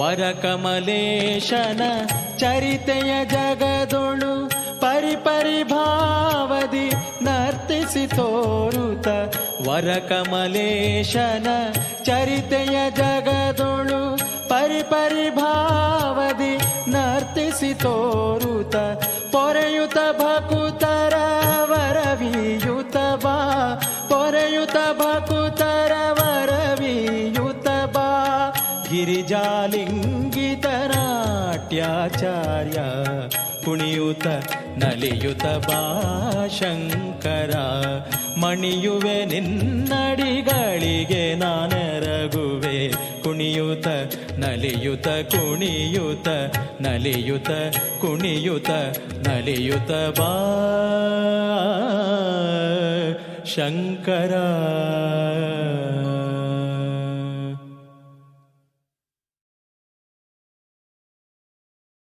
ವರಕಮಲೇಶನ ಚರಿತೆಯ ಜಗದೊಳು ಪರಿಪರಿಭಾವದಿ ನರ್ತಿಸಿ ತೋರುತ ವರಕಮಲೇಶನ ಚರಿತೆಯ ಜಗದೊಳು ಪರಿಪರಿಭಾವದಿ ನರ್ತಿಸಿ ತೋರುತ ಪೊರೆಯುತ ಭಕುತರ ವರವಿಯುತ ಬಾ, ಪೊರೆಯುತ ಭಕುತರ ಗಿರಿಜಾಲಿಂಗಿತ ನಾಟ್ಯಾಚಾರ್ಯ ಕುಣಿಯುತ ನಲಿಯುತ ಬಾ ಶಂಕರ ಮಣಿಯುವೆ ನಿನ್ನಡಿಗಳಿಗೆ ನಾನೆರಗುವೆ ಕುಣಿಯುತ ನಲಿಯುತ ಕುಣಿಯುತ ನಲಿಯುತ ಕುಣಿಯುತ ನಲಿಯುತ ಬಾ ಶಂಕರ